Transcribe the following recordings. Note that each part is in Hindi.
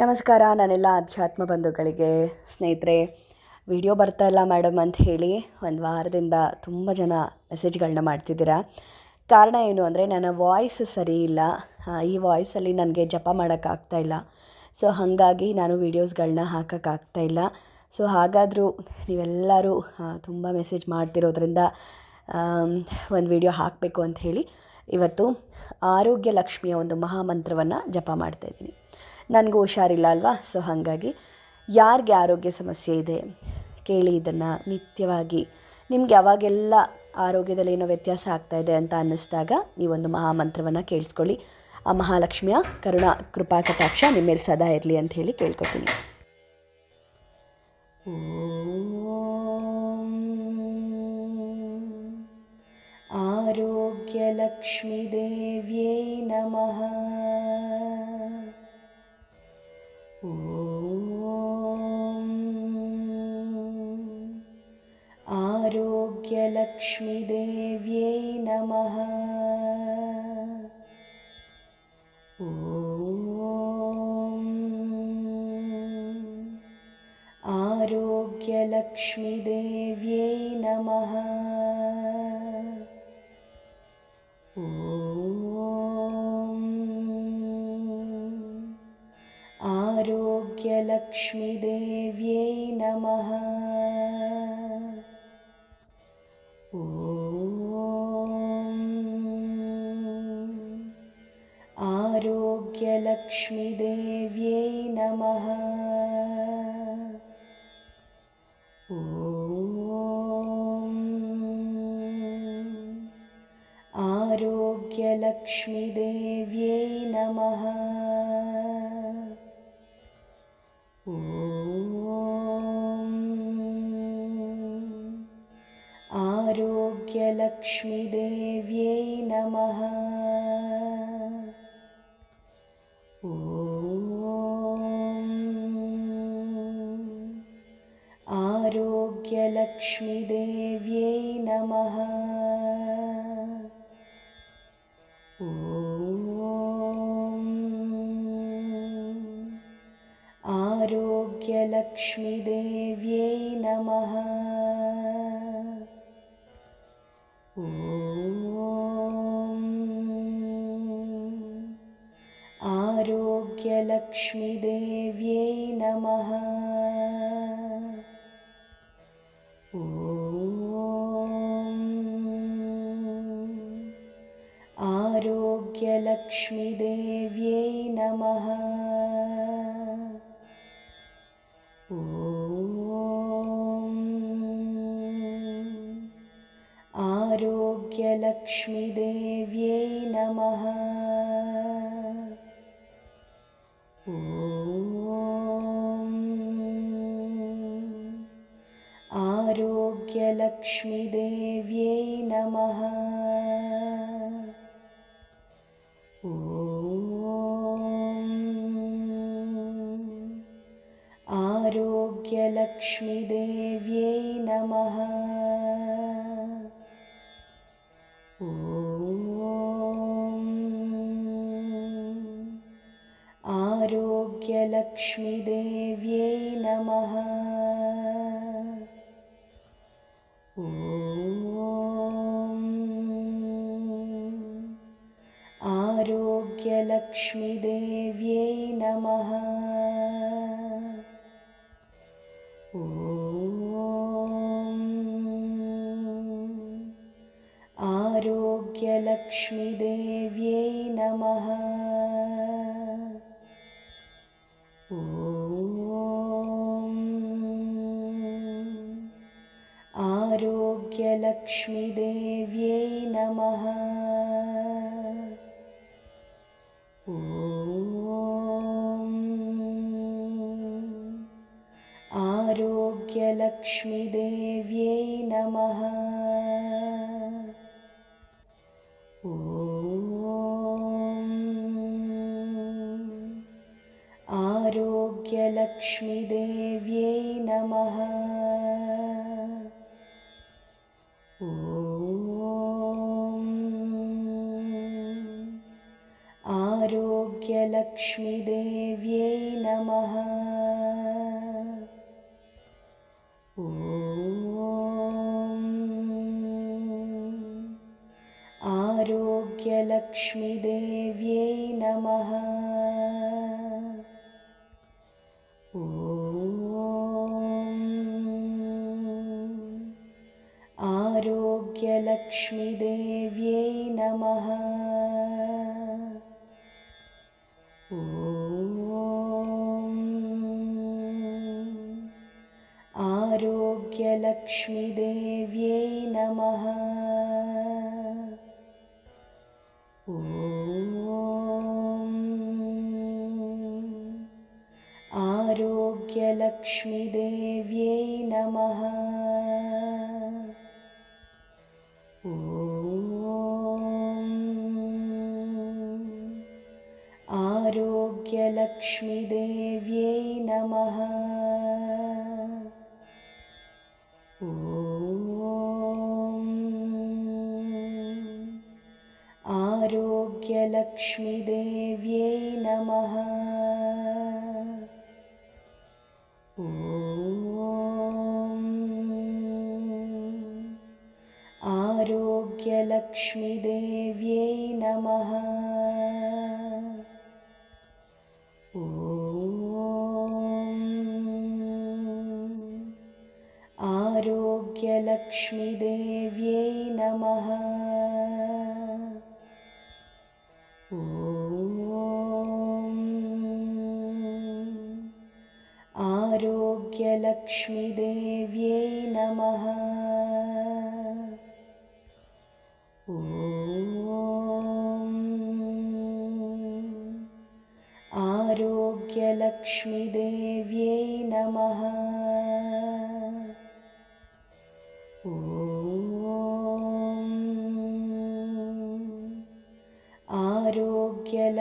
ನಮಸ್ಕಾರ ನಾನೆಲ್ಲ ಆಧ್ಯಾತ್ಮ ಬಂಧುಗಳಿಗೆ ಸ್ನೇಹಿತರೆ ವಿಡಿಯೋ ಬರ್ತಾ ಇಲ್ಲ ಮೇಡಮ್ ಅಂತ ಹೇಳಿ ಒಂದು ವಾರದಿಂದ ತುಂಬ ಜನ ಮೆಸೇಜ್ಗಳನ್ನ ಮಾಡ್ತಿದ್ದೀರಾ. ಕಾರಣ ಏನು ಅಂದರೆ ನನ್ನ ವಾಯ್ಸ್ ಸರಿ ಇಲ್ಲ. ಈ ವಾಯ್ಸಲ್ಲಿ ನನಗೆ ಜಪ ಮಾಡೋಕ್ಕಾಗ್ತಾ ಇಲ್ಲ. ಸೊ ಹಾಗಾಗಿ ನಾನು ವೀಡಿಯೋಸ್ಗಳನ್ನ ಹಾಕೋಕ್ಕಾಗ್ತಾ ಇಲ್ಲ. ಸೊ ಹಾಗಾದರೂ ನೀವೆಲ್ಲರೂ ತುಂಬ ಮೆಸೇಜ್ ಮಾಡ್ತಿರೋದ್ರಿಂದ ಒಂದು ವಿಡಿಯೋ ಹಾಕಬೇಕು ಅಂತ ಹೇಳಿ ಇವತ್ತು ಆರೋಗ್ಯ ಲಕ್ಷ್ಮಿಯ ಒಂದು ಮಹಾಮಂತ್ರವನ್ನು ಜಪ ಮಾಡ್ತಾಯಿದ್ದೀನಿ ನನಗೂ ಹುಷಾರಿಲ್ಲ ಅಲ್ವಾ ಸೊ ಹಾಗಾಗಿ ಯಾರಿಗೆ ಆರೋಗ್ಯ ಸಮಸ್ಯೆ ಇದೆ ಕೇಳಿ ಇದನ್ನು ನಿತ್ಯವಾಗಿ ನಿಮ್ಗೆ ಯಾವಾಗೆಲ್ಲ ಆರೋಗ್ಯದಲ್ಲಿ ಏನೋ ವ್ಯತ್ಯಾಸ ಆಗ್ತಾ ಇದೆ ಅಂತ ಅನ್ನಿಸ್ದಾಗ ಈ ಒಂದು ಮಹಾಮಂತ್ರವನ್ನು ಕೇಳಿಸ್ಕೊಳ್ಳಿ ಆ ಮಹಾಲಕ್ಷ್ಮಿಯ ಕರುಣಾ ಕೃಪಾ ಕಟಾಕ್ಷ ನಿಮ್ಮ ಮೇಲೆ ಸದಾ ಇರಲಿ ಅಂತ ಹೇಳಿ ಕೇಳ್ಕೊತೀನಿ आरोग्यलक्ष्मीदेव्यै नमः ॐ आरोग्यलक्ष्मीदेव्यै नमः। ॐ आरोग्यलक्ष्मीदेव्यै नमः। ॐ आरोग्यलक्ष्मीदेव्यै नमः। ॐ आरोग्यलक्ष्मीदेव्यै नमः। ॐ आरोग्यलक्ष्मीदेव्यै नमः। आरोग्यलक्ष्मीदेव्यै नमः। ॐ आरोग्यलक्ष्मीदेव्यै नमः आरोग्यलक्ष्मीदेव्यै नमः। ॐ आरोग्यलक्ष्मीदेव्यै नमः। ॐ आरोग्यलक्ष्मीदेव्यै नमः। लक्ष्मीदेव नम। आरोग्यलक्ष्मीदेव आरोग्यलक्ष्मीदेव्यै नमः। ॐ आरोग्यलक्ष्मीदेव्यै नमः। ॐ आरोग्यलक्ष्मीदेव्यै नमः। आरोग्यलक्ष्मीदेव्यै नमः। ॐ आरोग्यलक्ष्मीदेव्यै नमः। ॐ आरोग्यलक्ष्मीदेव्यै नमः। आरोग्यलक्ष्मीदेव्यै नमः। ॐ आरोग्यलक्ष्मीदेव्यै नमः। आरोग्यलक्ष्मीदेव्यै नमः। लक्ष्मीदेव्यै नमः। सौभाग्यलक्ष्मीदेव्यै नमः।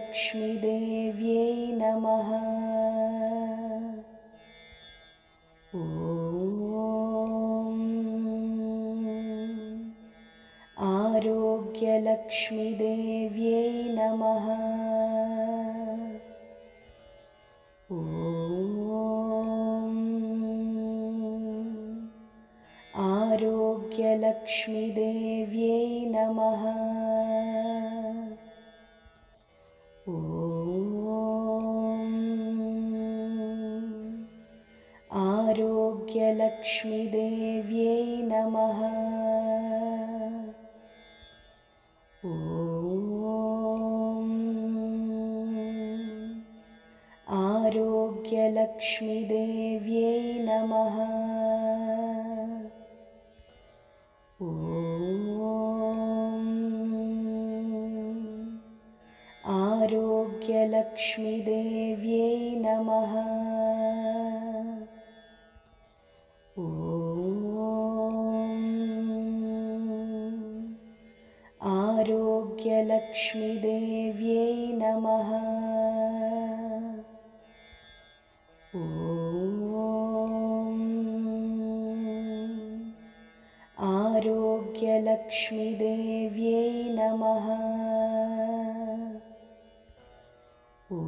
आरोग्यलक्ष्मीदेव्यै नमः। ॐ आरोग्यलक्ष्मीदेव्यै नमः। ॐ आरोग्यलक्ष्मीदेव्यै आरोग्यलक्ष्मीदेव्यै नमः। ॐ आरोग्यलक्ष्मीदेव्यै नमः। ॐ आरोग्यलक्ष्मीदेव्यै नमः। आरोग्यलक्ष्मीदेव्यै नमः। ॐ आरोग्यलक्ष्मीदेव्यै नमः। ॐ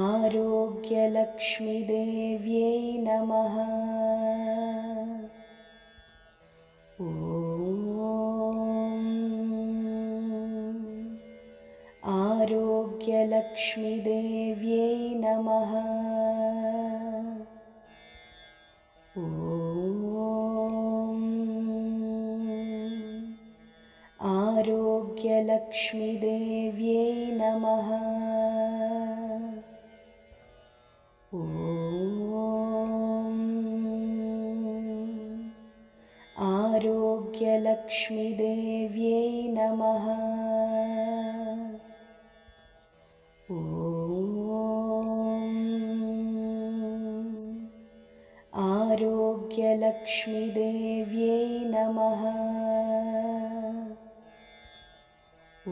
आरोग्यलक्ष्मीदेव्यै नमः आरोग्यलक्ष्मीदेव्यै नमः। ॐ आरोग्यलक्ष्मीदेव्यै नमः। ॐ आरोग्यलक्ष्मीदेव्यै नमः। आरोग्यलक्ष्मीदेव्यै नमः। ॐ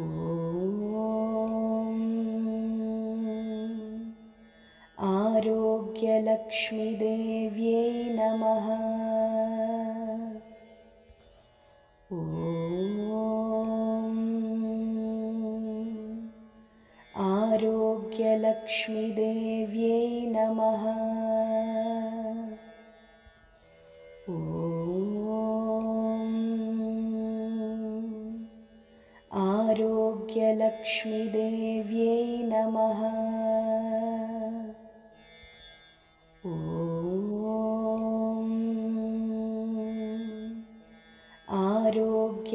आरोग्यलक्ष्मीदेव्यै नमः। ॐ आरोग्यलक्ष्मीदेव्यै लक्ष्मीदेव्यै नमः। ॐ। आरोग्यलक्ष्मीदेव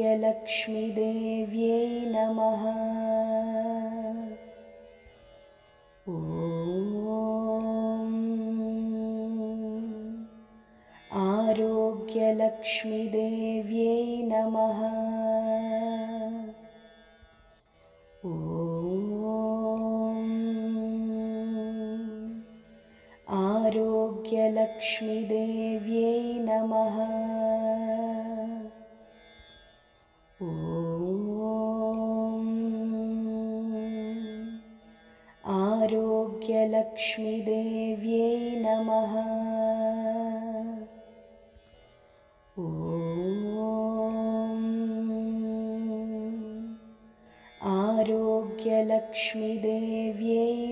आरोग्यलक्ष्मीदेव्यै नमः। ॐ आरोग्यलक्ष्मीदेव्यै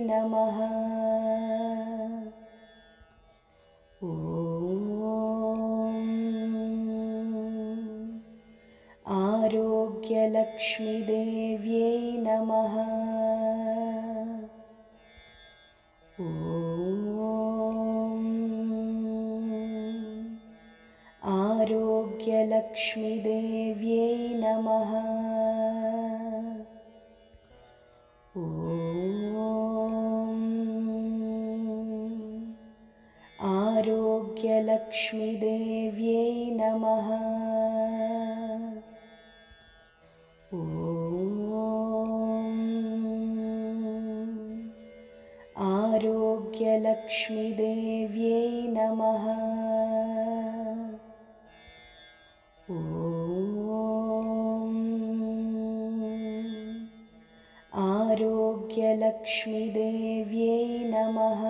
नमः। ॐ आरोग्यलक्ष्मीदेव्यै नमः। आरोग्यलक्ष्मीदेव्यै नमः। ॐ आरोग्यलक्ष्मीदेव्यै नमः। ॐ आरोग्यलक्ष्मीदेव्यै नमः। आरोग्यलक्ष्मीदेव्यै नमः।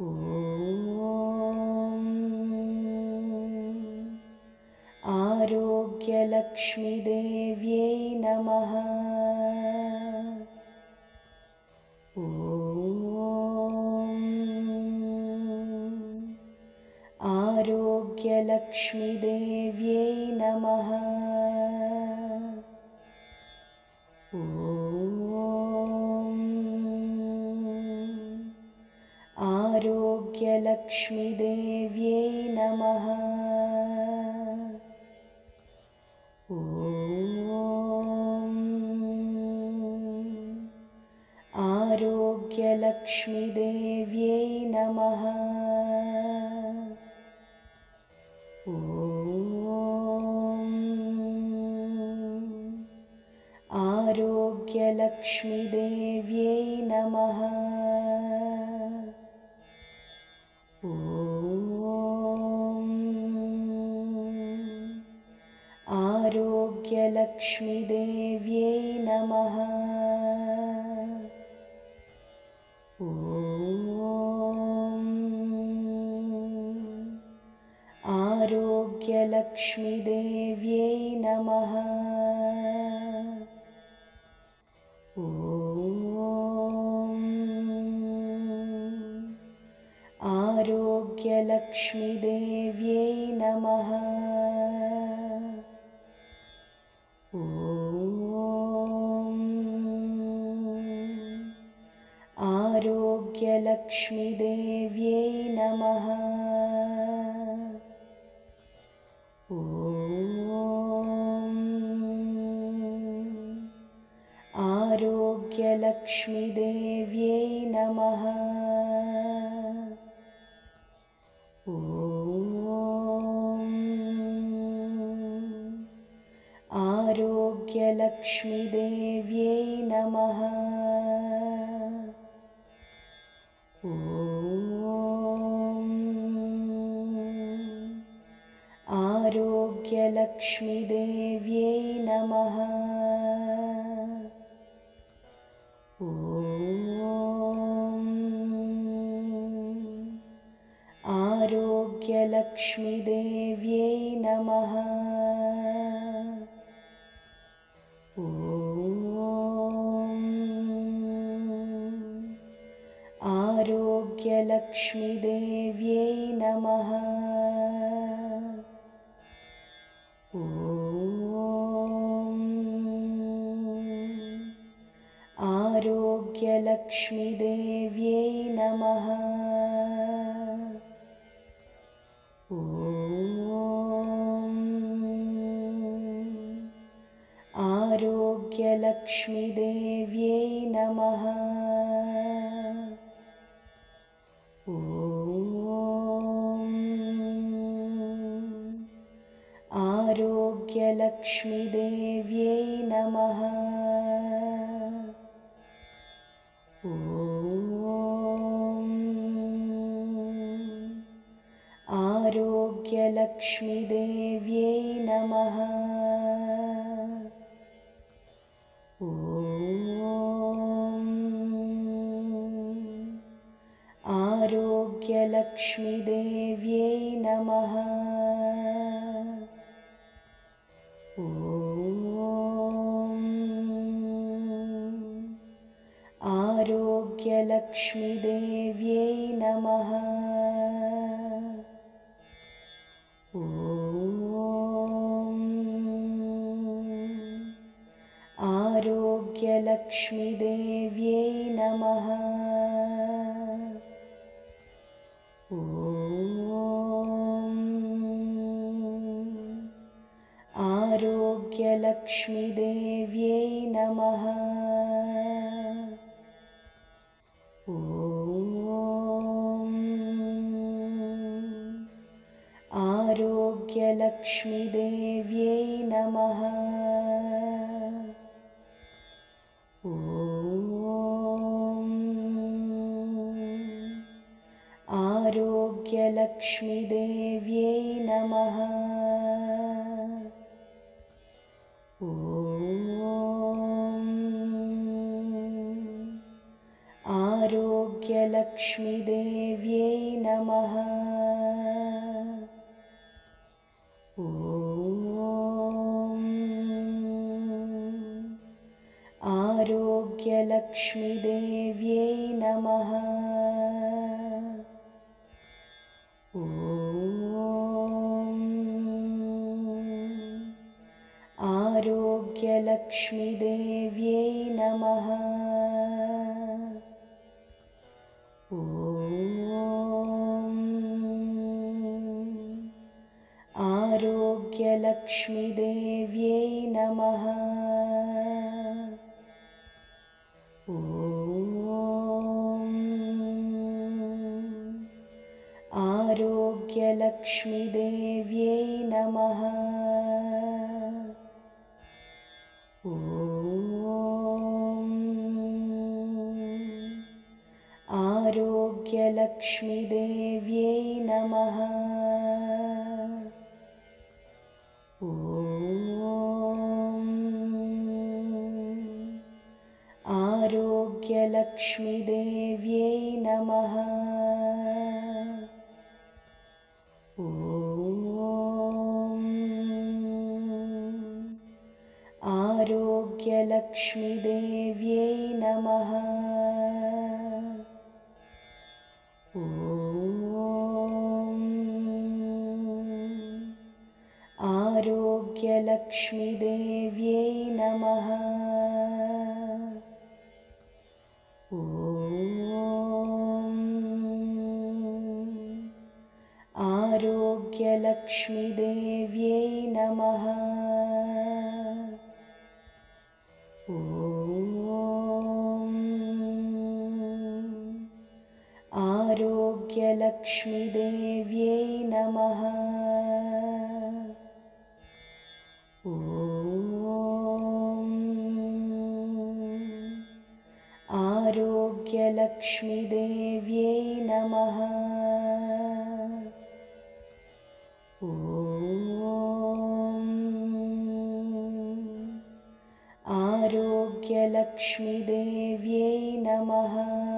ॐ आरोग्यलक्ष्मीदेव्यै नमः। आरोग्यलक्ष्मीदेव्यै नमः। आरोग्यलक्ष्मीदेव्यै नमः। ॐ आरोग्यलक्ष्मीदेव्यै नमः। ॐ आरोग्यलक्ष्मीदेव्यै नमः। आरोग्यलक्ष्मीदेव्यै नम। ॐ आरोग्यलक्ष्मीदेव्यै नमः। आरोग्यलक्ष्मीदेव्यै नमः। ॐ आरोग्यलक्ष्मीदेव्यै नमः। ॐ आरोग्यलक्ष्मीदेव्यै आरोग्यलक्ष्मीदेव्यै नमः। ॐ आरोग्यलक्ष्मीदेव्यै नमः। आरोग्यलक्ष्मीदेव्यै नमः। आरोग्यलक्ष्मीदेव्यै नमः। ॐ नमः आरोग्यलक्ष्मीदेव्यै नमः। आरोग्यलक्ष्मीदेव्यै नमः। ॐ आरोग्यलक्ष्मीदेव्यै नमः। ॐ आरोग्यलक्ष्मीदेव्यै नमः। लक्ष्मीदेव नम। आरोग्यलक्ष्मीदेव आरोग्यलक्ष्मीदेव्यै नम। ॐ आरोग्यलक्ष्मीदेव्यै नमः। आरोग्यलक्ष्मीदेव्यै नमः। ॐ आरोग्यलक्ष्मीदेव्यै नमः। ॐ आरोग्यलक्ष्मीदेव्यै नमः आरोग्यलक्ष्मीदेव्यै नमः। ॐ आरोग्यलक्ष्मीदेव्यै नमः। ॐ आरोग्यलक्ष्मीदेव्यै नमः आरोग्यलक्ष्मीदेव्यै नमः। ॐ आरोग्यलक्ष्मीदेव्यै नमः। ॐ आरोग्यलक्ष्मीदेव्यै नमः।